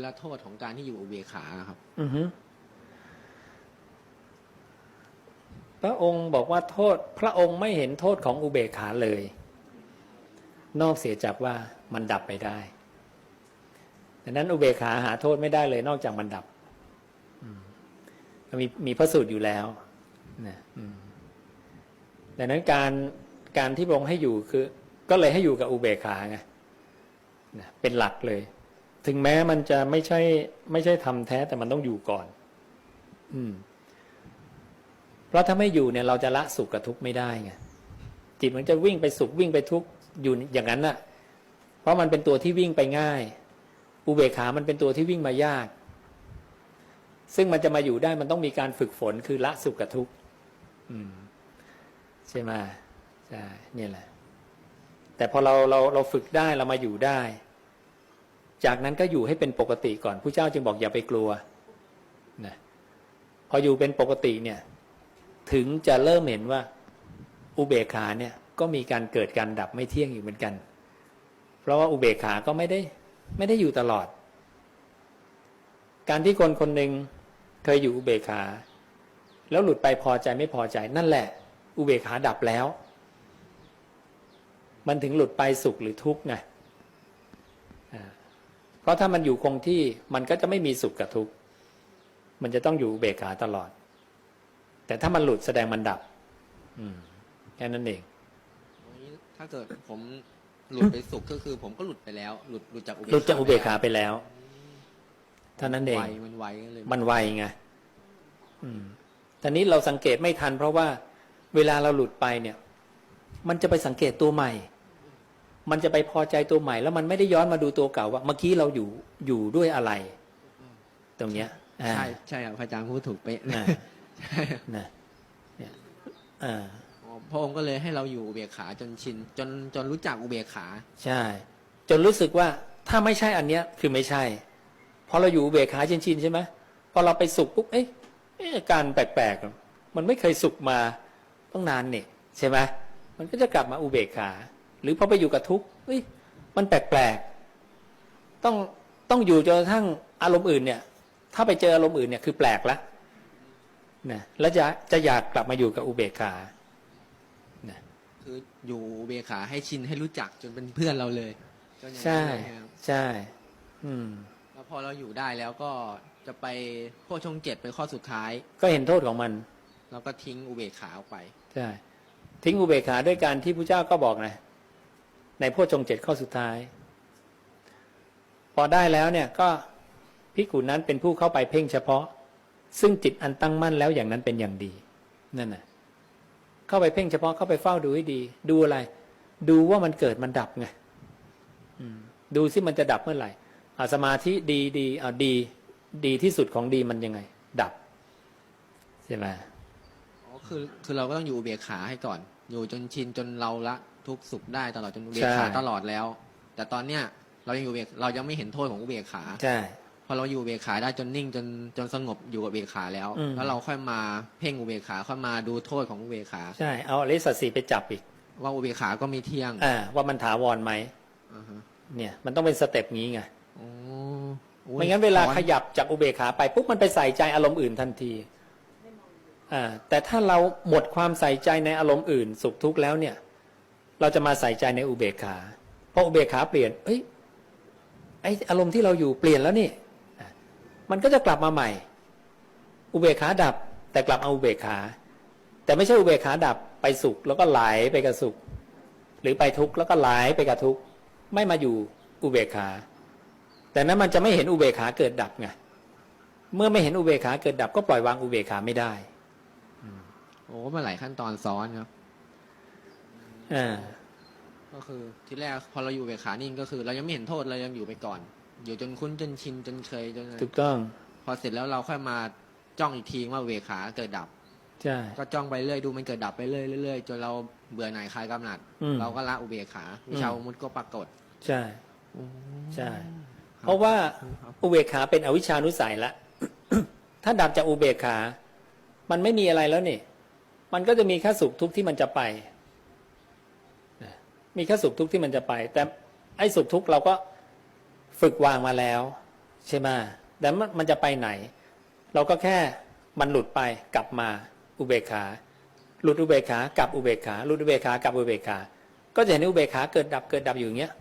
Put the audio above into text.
และโทษของการที่อยู่อุเบกขาครับ อือฮึพระองค์บอกว่าโทษ พระองค์ไม่เห็นโทษของอุเบกขาเลย นอกเสียจากว่ามันดับไปได้ดังนั้นอุเบกขาหาโทษไม่ได้เลย นอกจากมันดับมีมีพระสูตรอยู่แล้วนะดังนั้นการการที่พระองค์ให้อยู่คือ ก็เลยให้อยู่กับอุเบกขาไงเป็นหลักเลย ถึงแม้มันจะไม่ใช่ ไม่ใช่ทำแท้แต่มันต้องอยู่ก่อน อืม เพราะถ้าไม่อยู่เนี่ย เราจะละสุขกับทุกข์ไม่ได้ไงจิตมันจะวิ่งไปสุขวิ่งไปทุกข์อยู่อย่างนั้นน่ะ เพราะมันเป็นตัวที่วิ่งไปง่าย อุเบกขามันเป็นตัวที่วิ่งมายาก ซึ่งมันจะมาอยู่ได้มันต้องมีการฝึกฝนคือละสุขกับทุกข์ใช่ไหมใช่เนี่ยแหละ แต่พอเราเราเราฝึกได้เรามาอยู่ได้ จากนั้นก็อยู่ให้เป็นปกติก่อนผู้เจ้าจึงบอกอย่าไปกลัวนะพออยู่เป็นปกติเนี่ย ถึงจะเริ่มเห็นว่าอุเบกขาเนี่ยก็มีการเกิดการดับไม่เที่ยงอยู่เหมือนกัน เพราะว่าอุเบกขาก็ไม่ได้ไม่ได้อยู่ตลอด การที่คนคนหนึ่งเคยอยู่อุเบกขา แล้วหลุดไปพอใจไม่พอใจ นั่นแหละ อุเบกขาดับแล้ว มันถึงหลุดไปสุขหรือทุกข์ไง เพราะถ้ามันอยู่คงที่มันก็จะไม่มีสุขกับทุกข์มันจะต้องอยู่อุเบกขาตลอด แต่ถ้ามันหลุดแสดงมันดับ อืมแค่นั้นเองถ้าเกิดผมหลุดไปสุขก็คือ ผมก็หลุดไปแล้ว หลุดหลุดจากอุเบกหลุดจากอุเบกขาไปไปแล้วเท่านั้นเองไวมันไวเลยมันไวไงอืมตอนนี้เราสังเกตไม่ทัน เพราะว่าเวลาเราหลุดไปเนี่ย มันจะไปสังเกตตัวใหม่ มันจะไปพอใจตัวใหม่ แล้วมันไม่ได้ย้อนมาดูตัวเก่าว่าเมื่อกี้เราอยู่อยู่ด้วยอะไร ตรงเนี้ยอ่าใช่ใช่ครับพระอาจารย์พูดถูกเป๊ะอ่าใช่นะเนี่ยอ่าอ๋อพระองค์ก็เลยให้เราอยู่อุเบกขาจนชินจนจนรู้จักอุเบกขา ใช่ จนรู้สึกว่าถ้าไม่ใช่อันเนี้ยคือไม่ใช่พอเราอยู่อุเบกขาชินๆใช่ไหมพอเราไปสุขปุ๊บเอ๊ะเอ๊ะอาการแปลกๆมันไม่เคยสุขมาต้องนานเนี่ยใช่ไหมมันก็จะกลับมาอุเบกขา หรือพอไปอยู่กับทุกข์เฮ้ยมันแปลกๆต้องต้องอยู่จนกระทั่งอารมณ์อื่นเนี่ย ถ้าไปเจออารมณ์อื่นเนี่ยคือแปลกละนะแล้วจะจะอยากกลับมาอยู่กับอุเบกขานะคืออยู่อุเบกขาให้ชินให้รู้จักจนเป็นเพื่อนเราเลยจนอย่างใช่นั้นเลยครับใช่ อืมแล้วพอเราอยู่ได้แล้วก็จะไปโพชฌงค์เจ็ดเป็นข้อสุดท้าย ก็เห็นโทษของมันเราก็ทิ้งอุเบกขาออกไปใช่ทิ้งอุเบกขาด้วยการที่พระเจ้าก็บอกนะ ในพชฌงเจ็ดข้อสุดท้าย พอได้แล้วเนี่ยก็พิกุนั้นเป็นผู้เข้าไปเพ่งเฉพาะ ซึ่งจิตอันตั้งมั่นแล้วอย่างนั้นเป็นอย่างดีนั่นน่ะเข้าไปเพ่งเฉพาะเข้าไปเฝ้าดูให้ดี ดูอะไร ดูว่ามันเกิดมันดับไงดูซิมันจะดับเมื่อไหร่อาสมาธิดีดีเอาดีดีที่สุดของดีมันยังไง ดับใช่ไหมอ๋อคือคือเราก็ต้องอยู่เบกขาให้ก่อน อยู่จนชินจนเราละ ทุกข์สุขได้ตลอดจนอุเบกขาใช่ ตลอดแล้ว แต่ตอนเนี้ยเรายังอยู่อุเบกเรายังไม่เห็นโทษของอุเบกขา ใช่ พอเราอยู่อุเบกขาได้จนนิ่งจนจนสงบอยู่กับอุเบกขาแล้ว อืม แล้วเราค่อยมาเพ่งอุเบกขาค่อยมาดูโทษของอุเบกขา ใช่ เอาอริสัตสีไปจับอีกว่าอุเบกขาก็มีเที่ยงอ่าว่ามันถาวรไหมอ่าฮะเนี่ยมันต้องเป็นสเต็ปงี้ไงโอ้โอ้ยไม่งั้นเวลาสอขยับจากอุเบกขาไปปุ๊บมันไปใส่ใจอารมณ์อื่นทันทีอ่าแต่ถ้าเราหมดความใส่ใจในอารมณ์อื่น สุขทุกข์แล้วเนี่ย เราจะมาใส่ใจในอุเบกขาพออุเบกขาเปลี่ยนเอ้ยไออารมณ์ที่เราอยู่เปลี่ยนแล้วนี่มันก็จะกลับมาใหม่ อุเบกขาดับ แต่กลับมาอุเบกขา แต่ไม่ใช่อุเบกขาดับไปสุข แล้วก็ไหลไปกับสุข หรือไปทุกข์แล้วก็ไหลไปกับทุกข์ไม่มาอยู่อุเบกขา แต่นั้นมันจะไม่เห็นอุเบกขาเกิดดับไงเมื่อไม่เห็นอุเบกขาเกิดดับก็ปล่อยวางอุเบกขาไม่ได้โอ้มันหลายขั้นตอนซ้อนครับ อ่าก็คือที่แรกพอเราอยู่อุเบกขานิ่งก็คือ เรายังไม่เห็นโทษเรายังอยู่ไปก่อน อยู่จนคุ้นจนชินจนเคยจนถูกต้อง พอเสร็จแล้วเราค่อยมาจ้องอีกทีว่าอุเบกขาเกิดดับ ใช่ ก็จ้องไปเรื่อยดูมันเกิดดับไปเรื่อยเรื่อยจนเราเบื่อหน่ายคลายกำหนัด อืม เราก็ละอุเบกขาวิชามุตก็ปรากฏใช่ ใช่ เพราะว่าอุเบกขาเป็นอวิชชานุสัยละ ถ้าดับจากอุเบกขา มันไม่มีอะไรแล้วนี่ มันก็จะมีแค่สุขทุกข์ที่มันจะไปนะ มีแค่สุขทุกข์ที่มันจะไป แต่ไอ้สุขทุกข์เราก็ฝึกวางมาแล้ว ใช่ไหมแต่มันจะไปไหน เราก็แค่มันหลุดไปกลับมาอุเบกขา หลุดอุเบกขากลับอุเบกขาหลุดอุเบกขากลับอุเบกขา ก็จะเห็นอุเบกขาเกิดดับเกิดดับอยู่อย่างเงี้ย